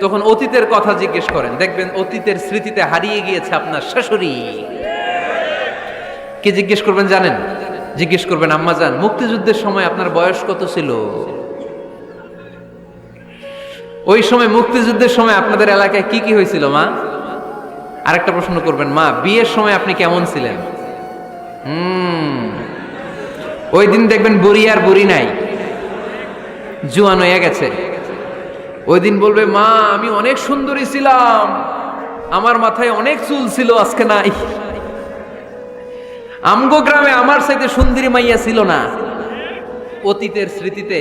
তখন অতীতের কথা জিজ্ঞেস করেন, দেখবেন অতীতের স্মৃতিতে হারিয়ে গিয়েছে আপনার শাশুড়ি। কি জিজ্ঞেস করবেন জানেন? জিজ্ঞেস করবেন, আম্মা জান, মুক্তিযুদ্ধের সময় আপনার বয়স কত ছিল? ওই সময় মুক্তিযুদ্ধের সময় আপনাদের এলাকায় কি কি হয়েছিল, মা? আরেকটা প্রশ্ন করবেন, মা, বিয়ের সময় আপনি কেমন ছিলেন? হুম। ওই দিন দেখবেন বুড়ি আর বুড়ি নাই। জুয়ান হয়ে গেছে। ওই দিন বলবে, মা, আমি অনেক সুন্দরী ছিলাম। আমার মাথায় অনেক চুল ছিল, আজকে নাই। আমগো গ্রামে আমার সাথে সুন্দরী মাইয়া ছিল না। অতীতের স্মৃতিতে,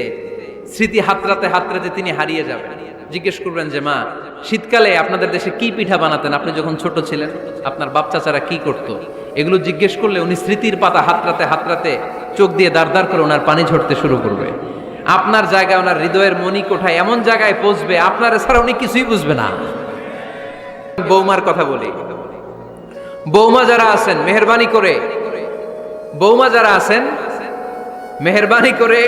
স্মৃতি হাতরাতে হাতরাতে তিনি হারিয়ে যাবেন জিজ্ঞেস করবেন যে, মা, শীতকালে আপনাদের দেশে কি পিঠা বানাতেন? আপনি যখন ছোট ছিলেন, আপনার বাপ চাচারা কি করতো? এগুলো জিজ্ঞেস করলে উনি স্মৃতির পাতা হাতরাতে হাতরাতে চোখ দিয়ে দাঁড় দাঁড় করে ওনার পানি ঝরতে শুরু করবে। আপনার জায়গায় ওনার হৃদয়ের মনি কোঠায় এমন জায়গায় পৌঁছবে, আপনার ছাড়া উনি কিছুই বুঝবে না। বৌমার কথা বলি। বৌমা যারা আছেন, মেহরবানি করে। বৌমা যারা আছেন, মেহরবানি করে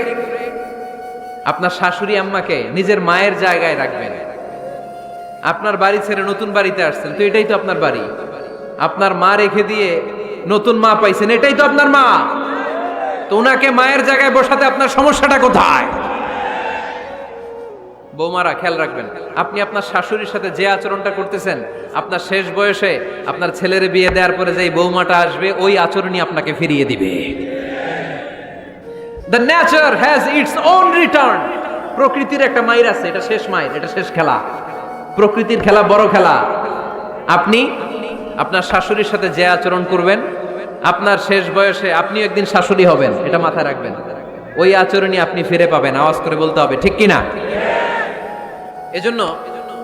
আপনার শাশুড়ি আম্মাকে নিজের মায়ের জায়গায় রাখবেন। আপনার বাড়ি ছেড়ে নতুন বাড়িতে আসছেন, তো এটাই তো আপনার বাড়ি। আপনার মা রেখে দিয়ে নতুন মা পাইছেন, এটাই তো আপনার মা। তো ওনাকে মায়ের জায়গায় বসাতে আপনার সমস্যাটা কোথায়? বৌমারা, খেয়াল রাখবেন, আপনি আপনার শাশুড়ির সাথে যে আচরণটা করতেছেন, আপনার শেষ বয়সে আপনার ছেলের বিয়ে দেওয়ার পরে যে বৌমাটা আসবে, ওই আচরণই আপনাকে ফিরিয়ে দিবে। The nature has its own return প্রকৃতির একটা মাইর আছে, এটা শেষ মাইর, এটা শেষ খেলা। প্রকৃতির খেলা বড় খেলা। আপনি আপনার শাশুড়ির সাথে যে আচরণ করবেন, আপনার শেষ বয়সে আপনি একদিন শাশুড়ি হবেন, এটা মাথায় রাখবেন। ওই আচরণই আপনি ফিরে পাবেন, আওয়াজ করে বলতে হবে, ঠিক কি না এজন্য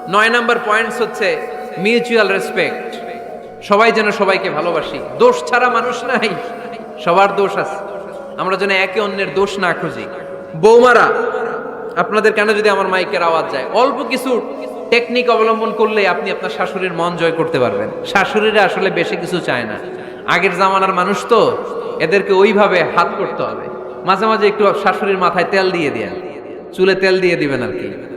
নয় নাম্বার পয়েন্টস হচ্ছে মিউচুয়াল রেসপেক্ট সবাই যেন সবাইকে ভালোবাসি। দোষ ছাড়া মানুষ নাই। সবার দোষ আছে। আমরা যেন একে অন্যের দোষ না খুঁজি। বৌমারা, আপনাদের কেন যদি আমার মাইকের আওয়াজ যায়? অল্প কিছু টেকনিক অবলম্বন করলে আপনি আপনার শাশুড়ির মন জয় করতে পারবেন। শাশুড়িরা আসলে বেশি কিছু চায় না। আগের জামানার মানুষ তো, এদেরকে ওইভাবে হাত করতে হবে। মাঝে মাঝে একটু শাশুড়ির মাথায় তেল দিয়ে দেন। চুলে তেল দিয়ে দিবেন আর কি।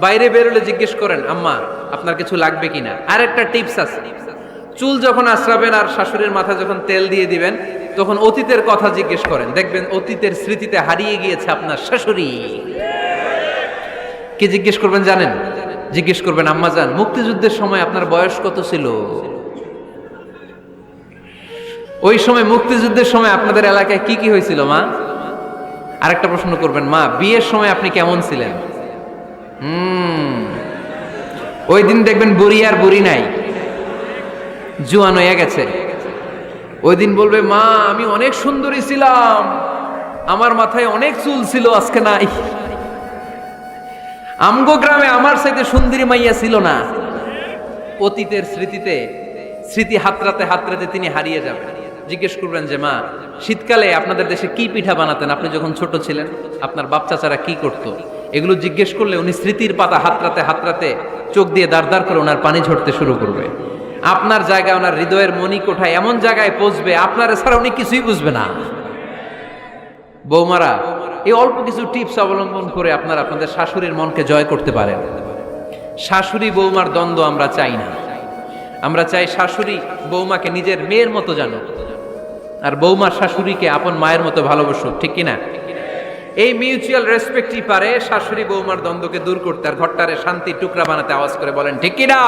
বাইরে বেরোলে জিজ্ঞেস করেন, আম্মা, আপনার কিছু লাগবে কিনা? আর একটা টিপস আছে। চুল যখন আশ্রাবেন আর শাশুড়ির মাথা যখন তেল দিয়ে দিবেন, তখন অতীতের কথা জিজ্ঞেস করেন, দেখবেন অতীতের স্মৃতিতে হারিয়ে গিয়েছে আপনার শাশুড়ি। কি জিজ্ঞেস করবেন জানেন? জিজ্ঞেস করবেন, আম্মা যান মুক্তিযুদ্ধের সময় আপনার বয়স কত ছিল? ওই সময়, মুক্তিযুদ্ধের সময় আপনাদের এলাকায় কি কি হয়েছিল, মা? আরেকটা প্রশ্ন করবেন, মা, বিয়ের সময় আপনি কেমন ছিলেন? ওই দিন দেখবেন বুড়ি আর বুড়ি নাই। জুয়ান হয়ে গেছে। ওই দিন বলবে, মা, আমি অনেক সুন্দরী ছিলাম। আমার মাথায় অনেক চুল ছিল, আজকে নাই। আমগো গ্রামে আমার সাথে সুন্দরী মাইয়া ছিল না। অতীতের স্মৃতিতে, স্মৃতি হাতরাতে হাতরাতে তিনি হারিয়ে যাবেন। জিজ্ঞেস করবেন যে, মা, শীতকালে আপনাদের দেশে কি পিঠা বানাতেন? আপনি যখন ছোট ছিলেন, আপনার বাপ চাচারা কি করতো? এগুলো জিজ্ঞেস করলে উনি স্মৃতির পাতা হাতরাতে হাতরাতে চোখ দিয়ে দাঁড় করে ওনার পানি ঝরতে শুরু করবে। আপনার জায়গায় ওনার হৃদয়ের মনি কোঠায় এমন জায়গায় পৌঁছবে, আপনার ছাড়া উনি কিছুই বুঝবে না। বৌমারা, এই অল্প কিছু টিপস অবলম্বন করে আপনারা আপনাদের শাশুড়ির মনকে জয় করতে পারেন। শাশুড়ি বৌমার দ্বন্দ্ব আমরা চাই না। আমরা চাই শাশুড়ি বৌমাকে নিজের মেয়ের মতো জানো আর বৌমার শাশুড়িকে আপন মায়ের মতো ভালোবাসুক, ঠিক কিনা? এই মিউচুয়াল রেসপেক্টই পারে শাশুড়ি বৌমার দ্বন্দ্বকে দূর করতে আর ঘরটারে শান্তি টুকরা বানাতে আওয়াজ করে বলেন, ঠিক কিনা